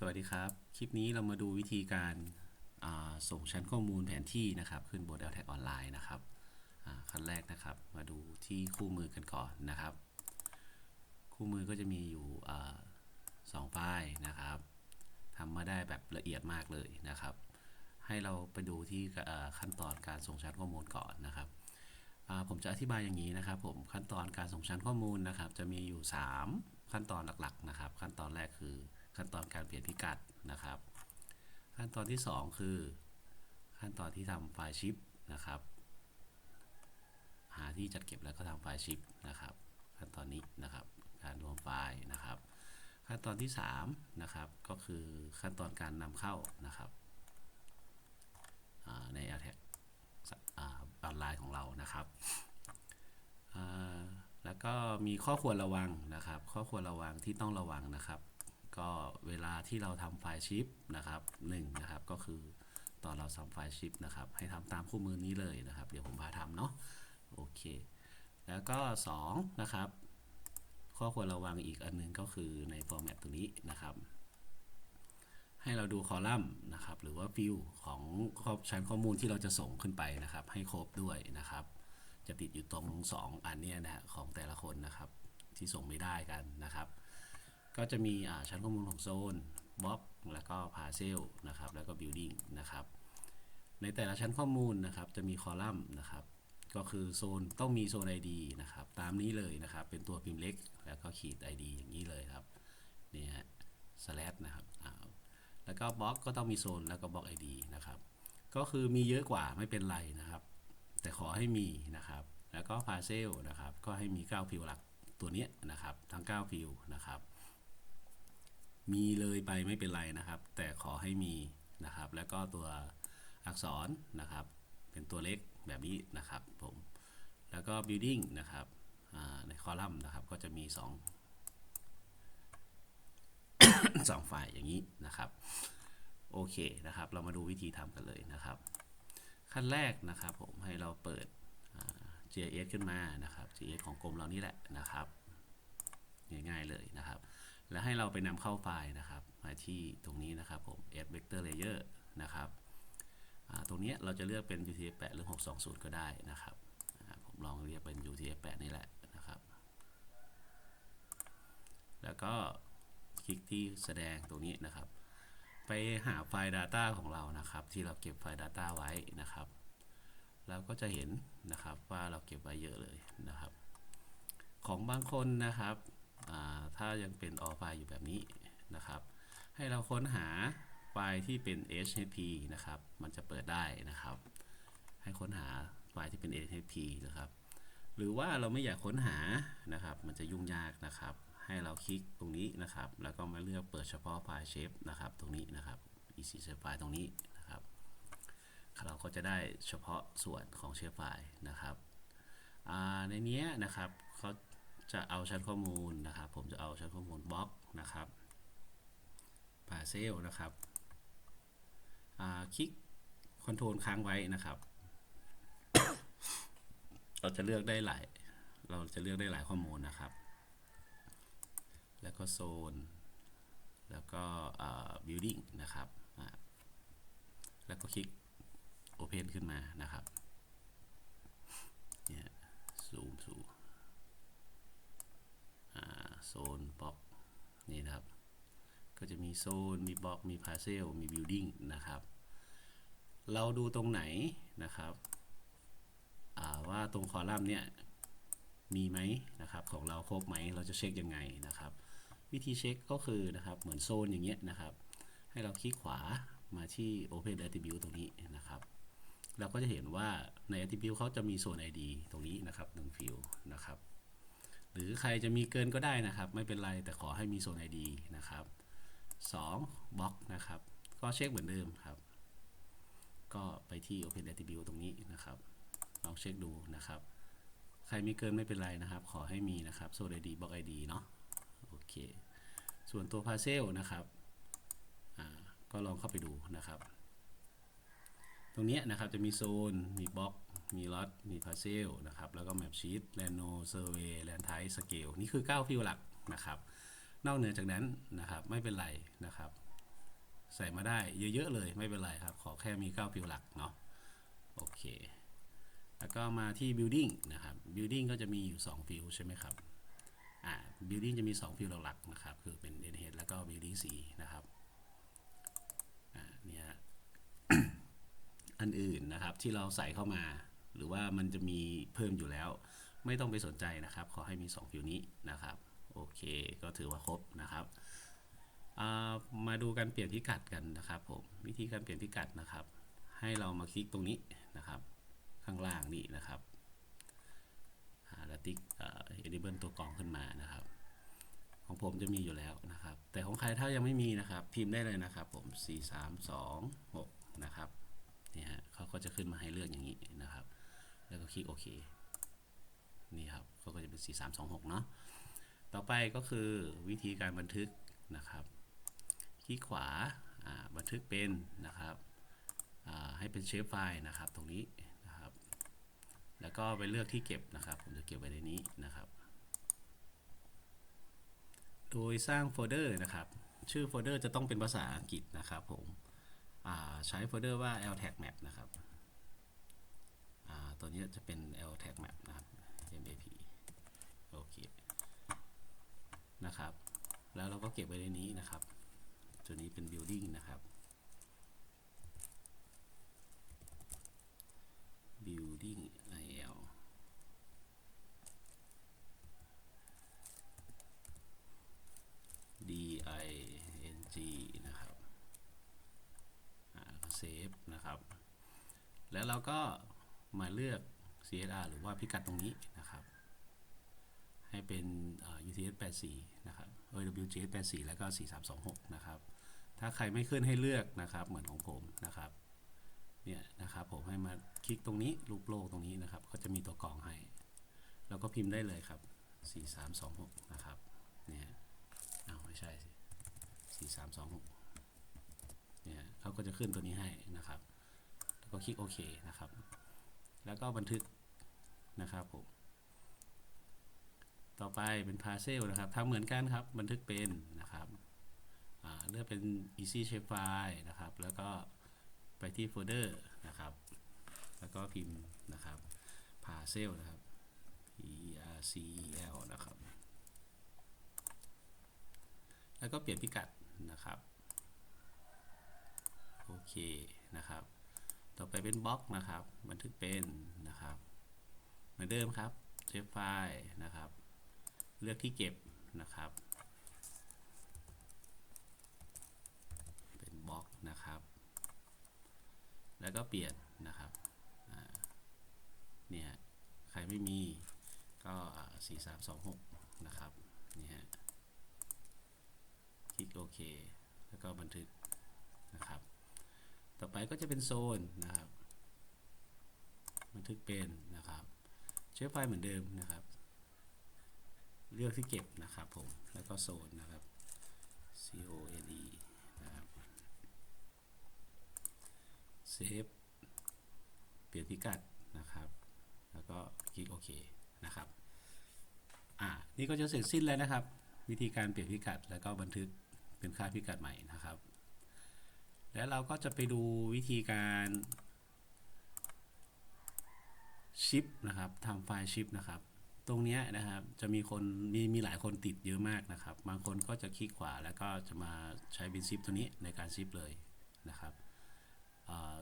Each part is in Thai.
สวัสดีครับ คลิปนี้เรามาดูวิธีการาส่งชั้นข้อมูลแผนที่นะครับ ขึ้นบน l t a g ออนไลน์นะครับขั้นแรกนะครับ มาดูที่คู่มือกันก่อนนะครับ คู่มือก็จะมีอยู่สองไฟล์นะครับทำมาได้แบบละเอียดมากเลยนะครับ ให้เราไปดูที่ขั้นตอนการส่งชั้นข้อมูลก่อนนะครับผมจะอธิบายอย่างนี้นะครับ ผมขั้นตอนการส่งชั้นข้อมูลนะครับ จะมีอยู่ 3 ขั้นตอนหลักๆนะครับ ขั้นตอนแรกคือ ขั้นตอนการเปลี่ยนพิกัดนะครับ ขั้นตอนที่ 2 คือ ขั้นตอนที่ทำไฟล์ชิปนะครับ หาที่จัดเก็บแล้วก็ทำไฟล์ชิปนะครับ ขั้นตอนนี้นะครับการรวมไฟล์นะครับ ขั้นตอนที่3นะครับก็คือขั้นตอนการนำเข้านะครับใน a t a c ออนไลน์ของเรานะครับแล้วก็มีข้อควรระวังนะครับ ข้อควรระวังที่ต้องระวังนะครับ ก็เวลาที่เราทำไฟล์ชิปนะครับหนึ่งนะครับก็คือตอนเราทำไฟล์ชิปนะครับให้ทำตามคู่มือนี้เลยนะครับ เดี๋ยวผมพาทำเนาะโอเค แล้วก็ 2 นะครับ ข้อควรระวังอีกอันหนึงก็คือในฟอร์แมตตัวนี้นะครับ ให้เราดูคอลัมน์นะครับ หรือว่าฟิลของข้อชั้นข้อมูลที่เราจะส่งขึ้นไปนะครับ ให้ครบด้วยนะครับ จะติดอยู่ตรง 2 อันนี้นะฮะของแต่ละคนนะครับ ที่ส่งไม่ได้กันนะครับ ก็จะมีชั้นข้อมูลของโซนบล็อกแล้วก็พาเซลนะครับแล้วก็บิลดิ้งนะครับในแต่ละชั้นข้อมูลนะครับจะมีคอลัมน์นะครับก็คือโซนต้องมีโซน ID นะครับตามนี้เลยนะครับเป็นตัวพิมพ์เล็กแล้วก็ขีด ID อย่างนี้เลยครับนี่ฮะสแลชนะครับแล้วก็บล็อกก็ต้องมีโซนแล้วก็บล็อก ID นะครับก็คือมีเยอะกว่าไม่เป็นไรนะครับ แต่ขอให้มีนะครับ แล้วก็พาเซลนะครับก็ให้มี9ฟิลหลักตัวนี้นะครับทั้ง9ฟิลนะครับ มีเลยไปไม่เป็นไรนะครับ แต่ขอให้มีนะครับ แล้วก็ตัวอักษรนะครับ เป็นตัวเล็กแบบนี้นะครับผมแล้วก็ building นะครับในคอลัมน์นะครับก็จะมี2สองฝ่ายอย่างนี้นะครับ โอเคนะครับ เรามาดูวิธีทำกันเลยนะครับ ขั้นแรกนะครับผมให้เราเปิดอ่า GIS ขึ้นมานะครับ GIS ของกรมเรานี่แหละนะครับ ง่ายๆเลยนะครับ แล้วให้เราไปนำเข้าไฟล์นะครับ มาที่ตรงนี้นะครับผม add vector layer นะครับตรงนี้เราจะเลือกเป็น UTF-8 หรือ 620 ก็ได้นะครับผมลองเรียกเป็น UTF-8 นี่แหละนะครับ แล้วก็คลิกที่แสดงตรงนี้นะครับ ไปหาไฟล์ Data ของเรานะครับ ที่เราเก็บไฟล์ Data ไว้นะครับเราก็จะเห็นนะครับว่าเราเก็บไว้เยอะเลยนะครับ ของบางคนนะครับ ถ้ายังเป็น all ไฟล์อยู่แบบนี้นะครับ ให้เราค้นหาไฟล์ที่เป็น HTTP นะครับ มันจะเปิดได้นะครับ ให้ค้นหาไฟล์ที่เป็น HTTP นะครับ หรือว่าเราไม่อยากค้นหานะครับ มันจะยุ่งยากนะครับ ให้เราคลิกตรงนี้นะครับ แล้วก็มาเลือกเปิดเฉพาะไฟล์เชฟนะครับ ตรงนี้นะครับ EC shape file ตรงนี้นะครับ เราก็จะได้เฉพาะส่วนของเชฟไฟล์นะครับในนี้นะครับเขา จะเอาชั้นข้อมูลนะครับ ผมจะเอาชั้นข้อมูลบล็อกนะครับพาเซลนะครับคลิกคอนโทรลค้างไว้นะครับ เราจะเลือกได้หลาย เราจะเลือกได้หลายข้อมูลนะครับ แล้วก็โซน แล้วก็ building นะครับ แล้วก็คลิก Open ขึ้นมานะครับ เนี่ยซูมสู่อ่า โซนบล็อกนี่นะครับ ก็จะมีโซน มีบล็อก มีพาเซล มี building นะครับ เราดูตรงไหนนะครับว่าตรงคอลัมน์เนี่ยมีไหมนะครับ ของเราครบไหมเราจะเช็คยังไงนะครับ วิธีเช็คก็คือนะครับเหมือนโซนอย่างเงี้ยนะครับ ให้เราคลิกขวามาที่ Open Attribute ตรงนี้นะครับ เราก็จะเห็นว่าใน Attribute เขาจะมีโซน ID ตรงนี้นะครับหนึ่งฟิลนะครับ หรือใครจะมีเกินก็ได้นะครับ ไม่เป็นไรแต่ขอให้มีโซน ID นะครับ2บล็อกนะครับ ก็เช็คเหมือนเดิมครับ ก็ไปที่ Open Attribute ตรงนี้นะครับลองเช็คดูนะครับ ใครมีเกินไม่เป็นไรนะครับ ขอให้มีนะครับโซน ID บล็อก ID เนาะโอเค ส่วนตัว Parcel นะครับก็ลองเข้าไปดูนะครับ ตรงนี้นะครับจะมีโซนมีบล็อก มีล็อตมีพาเซลนะครับ แล้วก็แมปชีตแลนโนเซอร์เวย์แลนไทสเกลนี่คือ 9 ฟิลหลักนะครับ นอกเหนือจากนั้นนะครับไม่เป็นไรนะครับ ใส่มาได้เยอะๆเลยไม่เป็นไรครับ ขอแค่มี 9 ฟิลหลักเนาะโอเค แล้วก็มาที่ building นะครับ building ก็จะมีอยู่ 2 ฟิลใช่ไหมครับอ่า building จะมี 2 ฟิลหลักๆนะครับ คือเป็น NH แล้วก็ building 4นะครับอ่าเนี่ยอันอื่นนะครับที่เราใส่เข้ามา หรือว่ามันจะมีเพิ่มอยู่แล้ว ไม่ต้องไปสนใจนะครับ ขอให้มี2ฟิลนี้นะครับ โอเค ก็ถือว่าครบนะครับามาดูการเปลี่ยนพิกัดกันนะครับผม วิธีการเปลี่ยนพิกัดนะครับ ให้เรามาคลิกตรงนี้นะครับ ข้างล่างนี่นะครับหาแล้วติ๊กเอ่อ enable ตัวกรองขึ้นมานะครับ ของผมจะมีอยู่แล้วนะครับ แต่ของใครถ้ายังไม่มีนะครับ พิมพ์ได้เลยนะครับ ผม 4 3 2 6 นะครับนี่ฮะเขาก็จะขึ้นมาให้เลือกอย่างนี้ แล้วก็คลิกโอเคนี่ครับก็จะเป็น 4 3 2 6 เนาะต่อไปก็คือวิธีการบันทึกนะครับ คลิกขวาบันทึกเป็นนะครับให้เป็นเชฟไฟล์นะครับตรงนี้นะครับ แล้วก็ไปเลือกที่เก็บนะครับ ผมจะเก็บไว้ในนี้นะครับ โดยสร้างโฟลเดอร์นะครับ ชื่อโฟลเดอร์จะต้องเป็นภาษาอังกฤษนะครับผมใช้โฟลเดอร์ว่า ltag map นะครับ ตัวนี้จะเป็น ltag map นะครับ map โอเคนะครับ แล้วเราก็เก็บไว้ในนี้นะครับ ตัวนี้เป็น building นะครับ building il d i n g นะครับอ่าเซฟนะครับ แล้วเราก็ มาเลือก CSR หรือว่าพิกัดตรงนี้นะครับ ให้เป็น UTS 84นะครับ OWGS 84 แล้วก็ 4326 นะครับ ถ้าใครไม่ขึ้นให้เลือกนะครับ เหมือนของผมนะครับ เนี่ยนะครับผมให้มาคลิกตรงนี้รูปโลกตรงนี้นะครับ ก็จะมีตัวกรองให้ แล้วก็พิมพ์ได้เลยครับ 4326 นะครับ เนี่ยเอ้าไม่ใช่สิ4326 เนี่ยเขาก็จะขึ้นตัวนี้ให้นะครับ แล้วก็คลิกโอเคนะครับ แล้วก็บันทึกนะครับผมต่อไปเป็นพาเซลนะครับทำเหมือนกันครับ บันทึกเป็นนะครับเลือกเป็น easy shape file นะครับ แล้วก็ไปที่โฟลเดอร์นะครับ แล้วก็พิมพ์นะครับ parcel นะครับ p r c e l นะครับ แล้วก็เปลี่ยนพิกัดนะครับ โอเค ต่อไปเป็นบล็อกนะครับ บันทึกเป็นนะครับ เหมือนเดิมครับเซฟไฟล์นะครับ เลือกที่เก็บนะครับ เป็นบล็อกนะครับ แล้วก็เปลี่ยนนะครับเนี่ยใครไม่มีก็สี่สามสองหกนะครับนี่ฮะคลิกโอเค แล้วก็บันทึก ต่อไปก็จะเป็นโซนนะครับบันทึกเป็นนะครับ เชฟไฟเหมือนเดิมนะครับ เลือกที่เก็บนะครับผม แล้วก็โซนนะครับ C O N E นะครับเซฟเปลี่ยนพิกัดนะครับ แล้วก็คลิกโอเคนะครับอ่านี่ก็จะเสร็จสิ้นแล้วนะครับ วิธีการเปลี่ยนพิกัดแล้วก็บันทึกเป็นค่าพิกัดใหม่นะครับ แล้วเราก็จะไปดูวิธีการชิปนะครับทำไฟล์ชิปนะครับ ตรงนี้นะครับจะมีคนมีมีหลายคนติดเยอะมากนะครับ บางคนก็จะคลิกขวาแล้วก็จะมาใช้บินซิปตัวนี้ในการชิปเลยนะครับ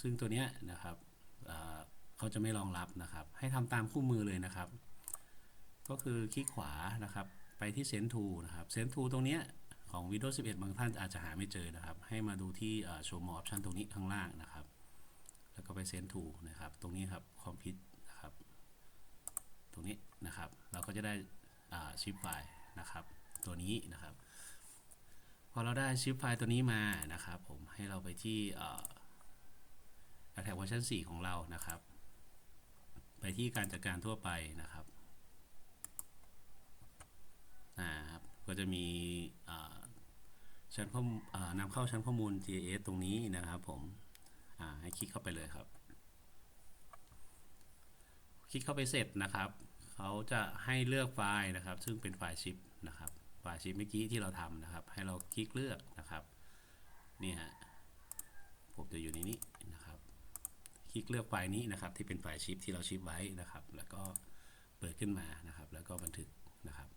ซึ่งตัวนี้นะครับเขาจะไม่รองรับนะครับ ให้ทำตามคู่มือเลยนะครับ ก็คือคลิกขวานะครับ ไปที่เซนทูนะครับเซนทูตรงนี้ ของ Windows 11 บางท่านอาจจะหาไม่เจอนะครับ ให้มาดูที่โชว์มอ p ชันตรงนี้ข้างล่างนะครับ แล้วก็ไปเซนทูนะครับ ตรงนี้ครับคอมพิวนะครับ ตรงนี้นะครับ เราก็จะได้ชิปไฟล์นะครับ ตัวนี้นะครับ พอเราได้ชิปไฟล์ตัวนี้มานะครับผม ให้เราไปที่แท็กเวอร์ชัน4 ของเรานะครับ ไปที่การจัดการทั่วไปนะครับ นะครับ ก็จะมี ชั้นข้อมูลนำเข้าชั้นข้อมูล GIS ตรงนี้นะครับผมให้คลิกเข้าไปเลยครับ คลิกเข้าไปเสร็จนะครับเขาจะให้เลือกไฟล์นะครับ ซึ่งเป็นไฟล์ชิปนะครับไฟล์ชิปเมื่อกี้ที่เราทำนะครับ ให้เราคลิกเลือกนะครับนี่ฮะผมจะอยู่ในนี้นะครับ คลิกเลือกไฟล์นี้นะครับ ที่เป็นไฟล์ชิปที่เราชิปไว้นะครับ แล้วก็เปิดขึ้นมานะครับ แล้วก็บันทึกนะครับ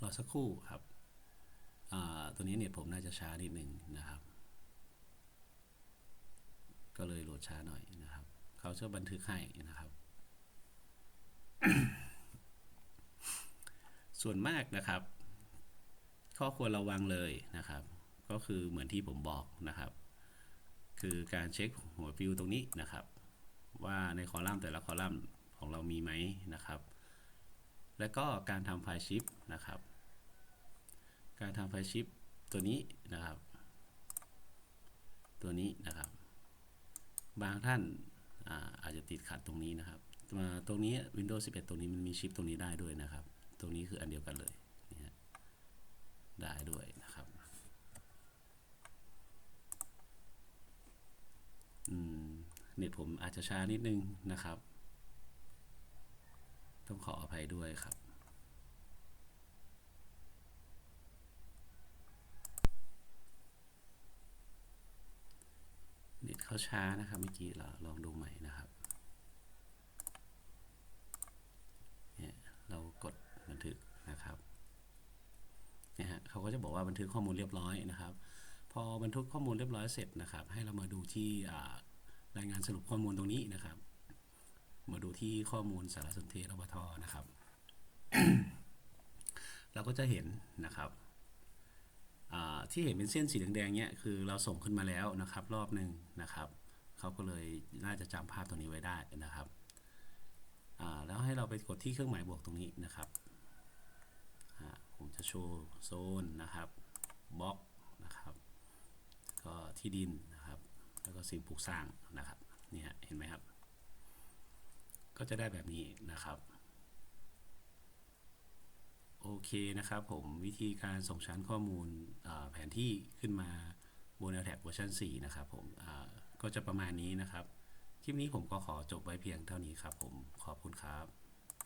รอสักครู่ครับ ตัวนี้เน็ตผมน่าจะช้านิดหนึ่งนะครับ ก็เลยโหลดช้าหน่อยนะครับ เขาจะบันทึกให้นะครับ ส่วนมากนะครับ ข้อควรระวังเลยนะครับ ก็คือเหมือนที่ผมบอกนะครับ คือการเช็คหัวฟิวตรงนี้นะครับ ว่าในคอลัมน์แต่ละคอลัมน์ของเรามีไหมนะครับ และก็การทำไฟล์ชิปนะครับ การทำไฟชิปตัวนี้นะครับ ตัวนี้นะครับ บางท่านอาอาจจะติดขัดตรงนี้นะครับมาตรงนี้ Windows 11 ตรงนี้มันมีชิปตรงนี้ได้ด้วยนะครับ ตรงนี้คืออันเดียวกันเลยนี่ฮะได้ด้วยนะครับอืมเน็ตผมอาจจะช้านิดนึงนะครับ ต้องขออภัยด้วยครับ เขาช้านะครับเมื่อกี้เราลองดูใหม่นะครับเนี่ยเรากดบันทึกนะครับเนี่ยฮะเขาก็จะบอกว่าบันทึกข้อมูลเรียบร้อยนะครับ พอบันทึกข้อมูลเรียบร้อยเสร็จนะครับ ให้เรามาดูที่อ่ารายงานสรุปข้อมูลตรงนี้นะครับ มาดูที่ข้อมูลสารสนเทศอบทนะครับ เราก็จะเห็นนะครับ ที่เห็นเป็นเส้นสีแดงๆเนี่ยคือเราส่งขึ้นมาแล้วนะครับ รอบหนึ่งนะครับเขาก็เลยน่าจะจำภาพตรงนี้ไว้ได้นะครับแล้วให้เราไปกดที่เครื่องหมายบวกตรงนี้นะครับผมจะโชว์โซนนะครับบล็อกนะครับ ก็ที่ดินนะครับ แล้วก็สิ่งปลูกสร้างนะครับเนี่ฮะเห็นไหมครับ ก็จะได้แบบนี้นะครับ โอเคนะครับผมวิธีการส่งชั้นข้อมูลแผนที่ขึ้นมาบน l t a g เวอร์ชัน4นะครับผมก็จะประมาณนี้นะครับ คลิปนี้ผมก็ขอจบไว้เพียงเท่านี้ครับผมขอบคุณครับ